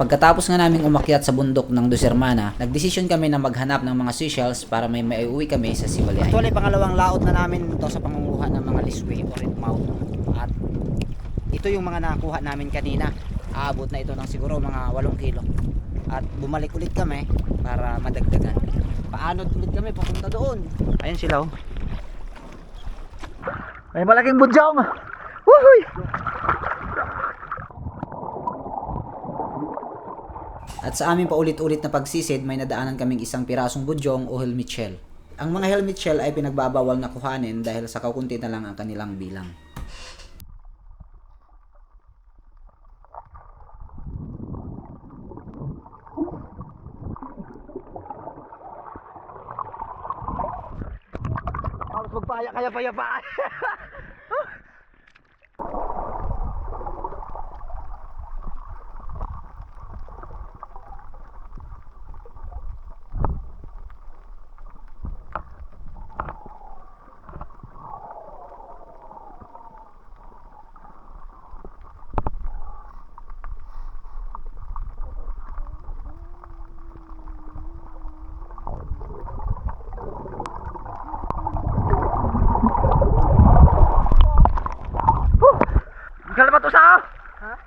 Pagkatapos nga naming umakyat sa bundok ng Dos Hermana, nagdesisyon kami na maghanap ng mga seashells para may maiuwi kami sa Siwalay. Actually, pangalawang laot na namin to sa pangunguha ng mga liswi o red mouth. At ito yung mga nakuha namin kanina. Aabot na ito ng siguro mga 8 kilo. At bumalik ulit kami para madagdagan. Paano ulit kami papunta doon? Ayun sila oh. May malaking budyong. Woohoo! At sa aming paulit-ulit na pagsisid, may nadaanan kaming isang pirasong budyong o helmet shell. Ang mga helmet shell ay pinagbabawal na kuhanin dahil sa kakunti na lang ang kanilang bilang. Magpaya kaya paya pa.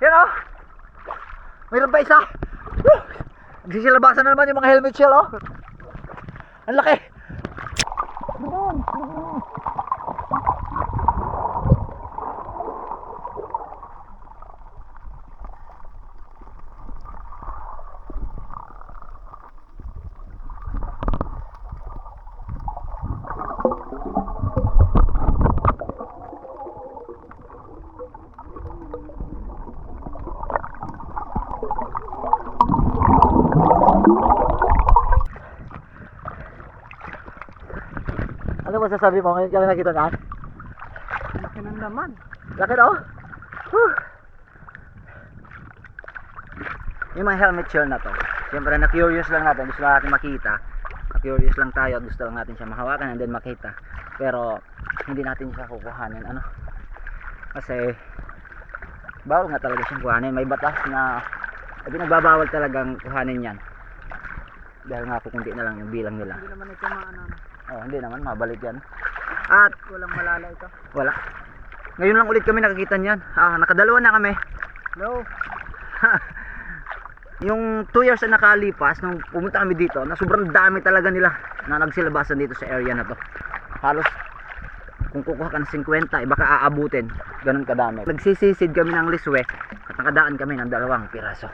Yan oh. Mayroon pa isa. Nagsisilabasan na naman yung mga helmet shell oh. Ang laki. Ano masasabi mo ngayon kaya nakita na? Laki ng laman. Laki daw. Whew. Yung mga helmet shell na to. Siyempre na curious lang natin, gusto lang natin makita. Na curious lang tayo, gusto lang natin siya mahawakan and then makita. Pero hindi natin siya kukuhanin ano. Kasi bawal nga talaga siyang kuhanin. May batas na eh, pinagbabawal talagang kuhanin yan. Dahil nga kukunti na lang yung bilang nila. Hindi naman ito maano. Oh, hindi naman, mabalik yan. At Walang malala ito. wala. Ngayon lang ulit kami nakakita niyan. Ah, nakadalawa na kami. No. Yung 2 years na nakalipas nung pumunta kami dito, na sobrang dami talaga nila na nagsilabasan dito sa area na to. Halos kung kukuha ka ng 50, eh, baka aabutin. Ganun kadami. Nagsisisid kami ng liswe at nakadaan kami ng dalawang piraso.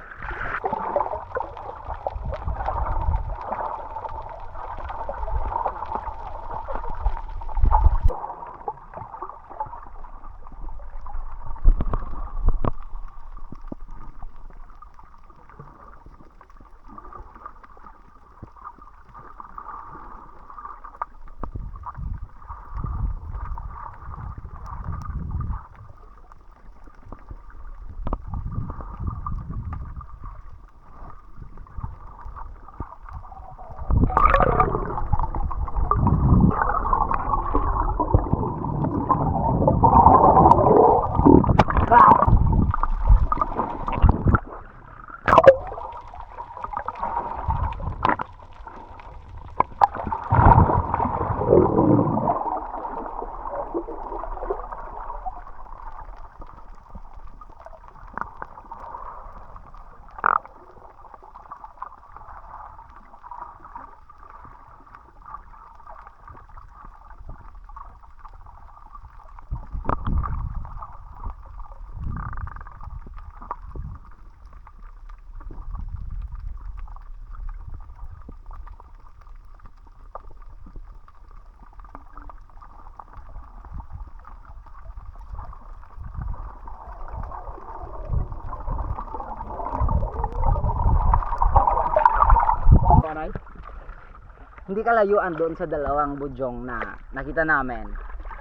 Hindi kalayuan doon sa dalawang budyong na nakita namin.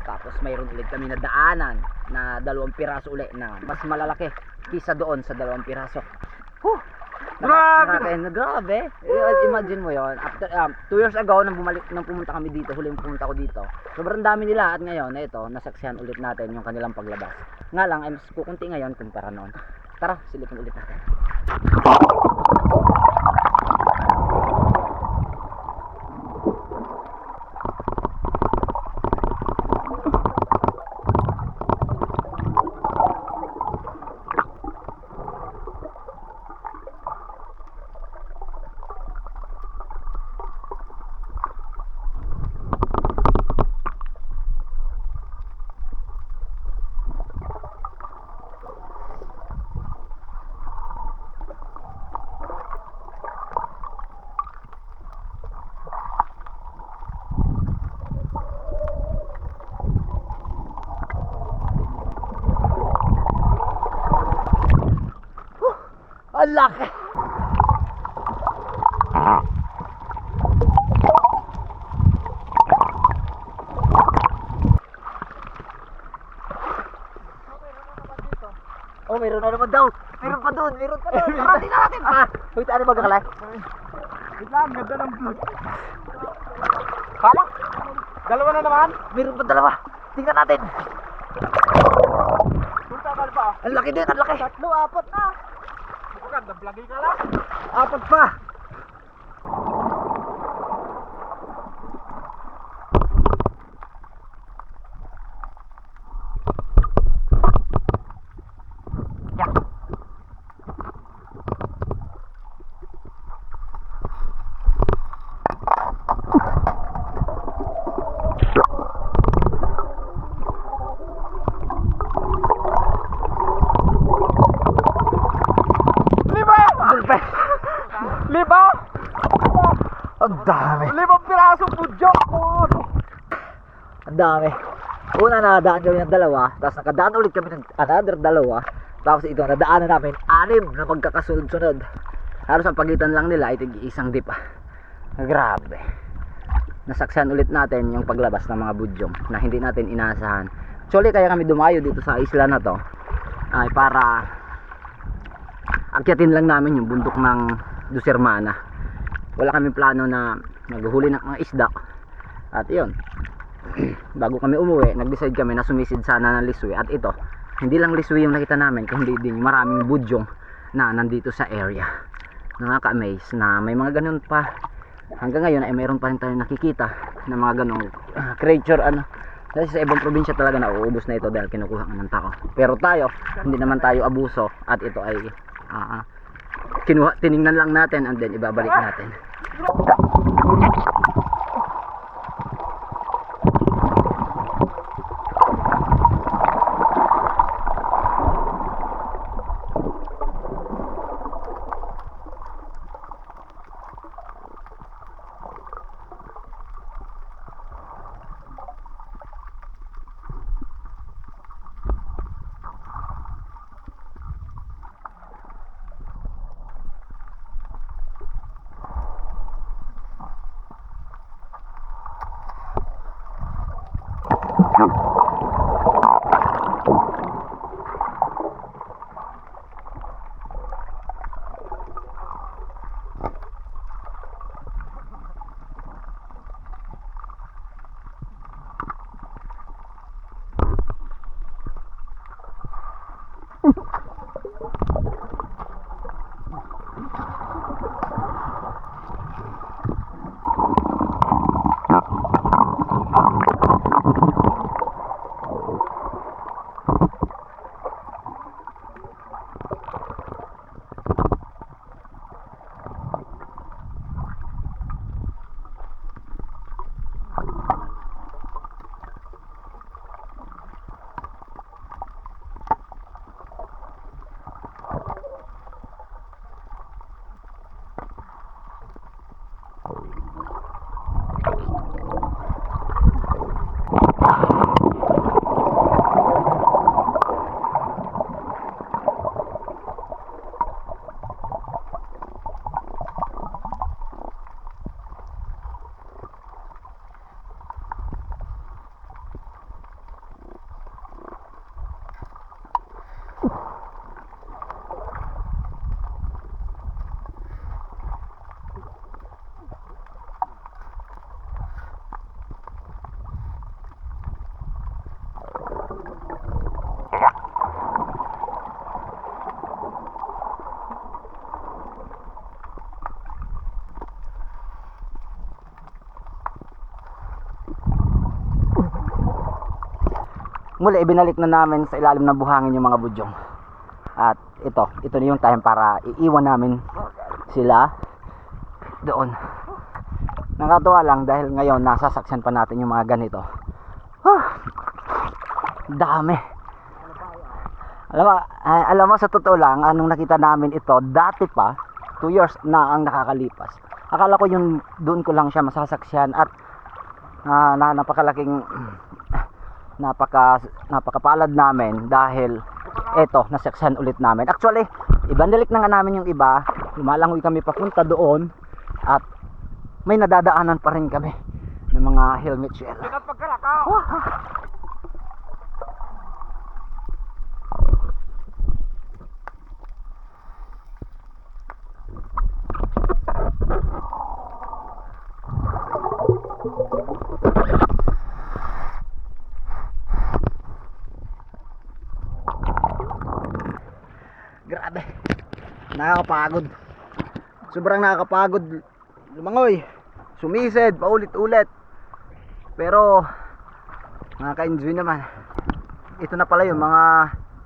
Tapos mayroon ulit kami na daanan na dalawang piraso ulit na mas malalaki kisa doon sa dalawang piraso. Huh! Grabe! Nakaka- grabe! Imagine mo yon After, um, two years ago, nang, bumalik, nang pumunta kami dito, huling pumunta ko dito, sobrang dami nila at ngayon, na ito, nasaksihan ulit natin yung kanilang paglabas. Nga lang, ay mas kukunti ngayon kumpara noon. Tara, silipin ulit natin. Ang laki! Oh, meron na naman daw. Meron pa doon, meron pa doon. Tara, tingnan natin. Ah, wait, ano ba gakalay? Wait lang, ganda ng vlog. Hala? Dalawa na naman? Meron pa dalawa. Tingnan natin. Pa. Ang laki din, ang laki. Tatlo, apat na. Vloggy ka lang. Apat pa. Lima! Ang dami. Limang pirasong budyo! Ang dami. Una nadaan kami ng dalawa, tapos nakadaan ulit kami ng another dalawa, tapos ito nadaanan namin anim na magkakasunod-sunod. Halos ang pagitan lang nila tig isang dip. ah. Grabe. Nasaksan ulit natin yung paglabas ng mga budyong na hindi natin inaasahan. Actually kaya kami dumayo dito sa isla na to ay para akyatin lang namin yung bundok ng Dusermana. Wala kami plano na maghuli ng mga isda. At yun, bago kami umuwi, nag-decide kami na sumisid sana ng liswi. At ito, hindi lang liswi yung nakita namin, kundi din maraming budyong na nandito sa area. Nakaka-amaze na may mga ganun pa. Hanggang ngayon ay mayroon pa rin tayo nakikita na mga ganong ah, creature ano. Kasi sa ibang probinsya talaga nauubos na ito dahil kinukuha ng tao. Pero tayo, hindi naman tayo abuso at ito ay ah, ah, kinuha, tiningnan lang natin and then ibabalik natin. Okay. kaya? Muli ibinalik na namin sa ilalim ng buhangin yung mga budyong. At ito, ito na yung time para iiwan namin sila doon. Nakatuwa lang dahil ngayon nasasaksyan pa natin yung mga ganito. Huh, dami. Alam mo, ah, alam mo sa totoo lang, anong nakita namin ito, dati pa, 2 years na ang nakakalipas. Akala ko yung doon ko lang siya masasaksyan at ah, na napakalaking napaka napakapalad namin dahil eto nasaksyan ulit namin. Actually, ibandalik na nga namin yung iba. Lumalangoy kami papunta doon at may nadadaanan pa rin kami ng mga helmet shell. Pinat pagkalakaw. Grabe. Nakakapagod. Sobrang nakakapagod lumangoy. Sumisid paulit-ulit. Pero nakaka-enjoy naman. Ito na pala yung mga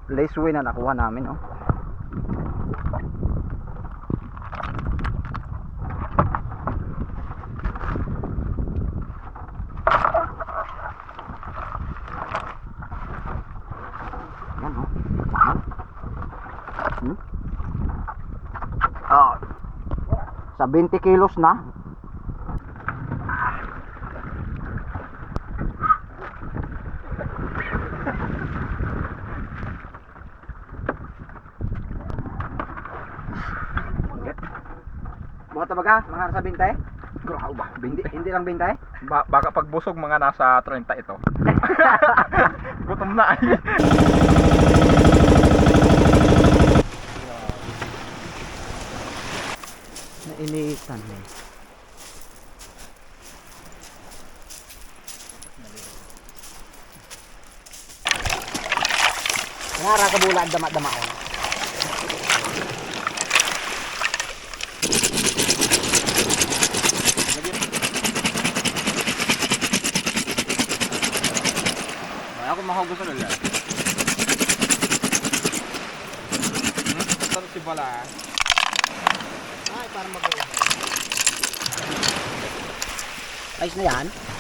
laceway na nakuha namin, oh. Yan, oh. Hmm? Ah, sa 20 kilos na. Buhat ba ka? Mga nasa 20? Grabe ba? Hindi, hindi lang 20? Ba baka pagbusog mga nasa 30 ito. Gutom na ay. Nainitan eh. Ngara ka bulan dama-damaon. Ako mahugot sa nila. Hmm? Sarap si Bala. Para mag Ayos na yan?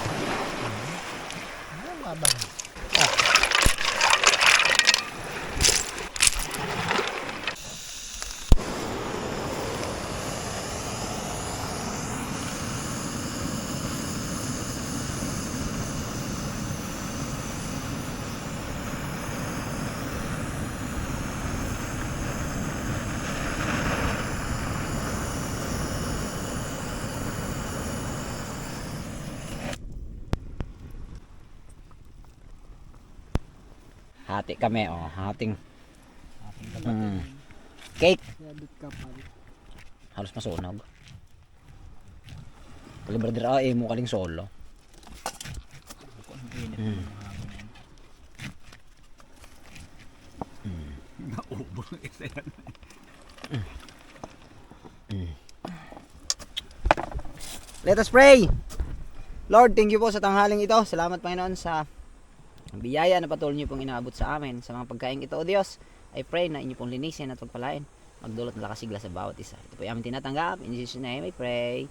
Hati kami, oh. Hating. Mm. Cake. Halos masunog. Kali brother, ah, eh, mo kaling solo. Mm. Let us pray. Lord, thank you po sa tanghaling ito. Salamat Panginoon sa biyaya na patuloy niyo pong inaabot sa amin. Sa mga pagkain ito, O Diyos, I pray na inyo pong linisin at pagpalain. Magdulot na lakasigla sa bawat isa. Ito po yung aming tinatanggap. In Jesus' name, I pray.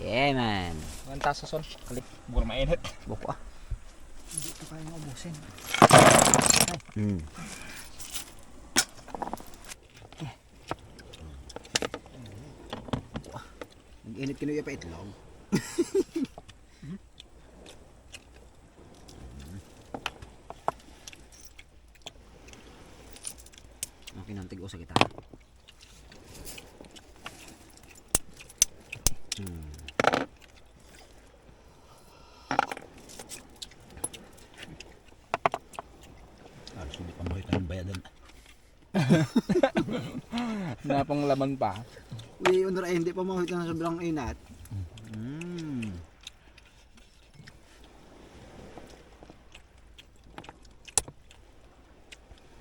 Amen. Nganta sa son. Kali. Buro mainit. Buko ah. Mm. Nag-init kinuya pa itlog. Okay, nantig sa kita. Mm. Alos hindi pa mahit ng bayadan. Napang laman pa. Uy, unor ay hindi pa makita na sobrang inat. Mm.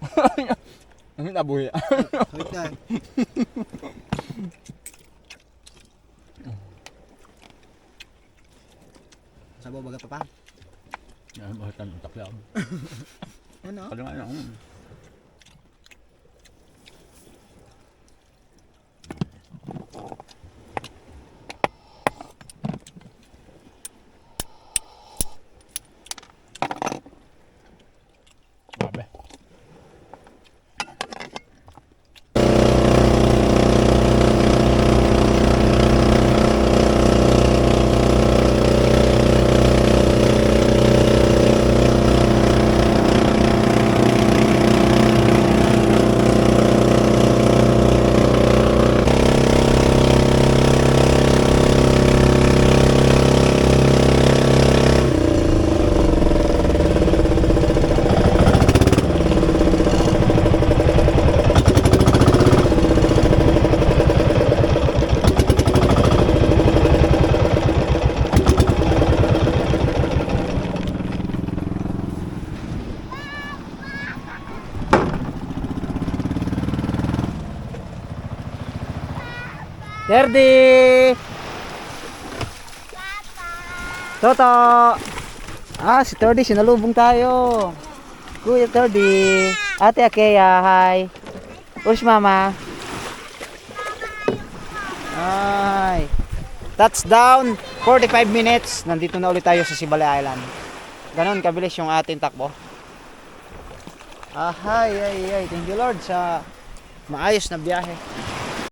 Ang nabuhi. Wait na. Sabaw baga pa pa. Yan, mahit ng taklaw. Ano? Kalunga na. Terdi! Toto! Ah, si Terdi, sinalubong tayo. Kuya Terdi. Ate Akeya, hi. Where's mama? Ay. Touchdown, 45 minutes. Nandito na ulit tayo sa Sibali Island. Ganon kabilis yung ating takbo. Ah, hi, ay, ay. Thank you Lord sa maayos na biyahe.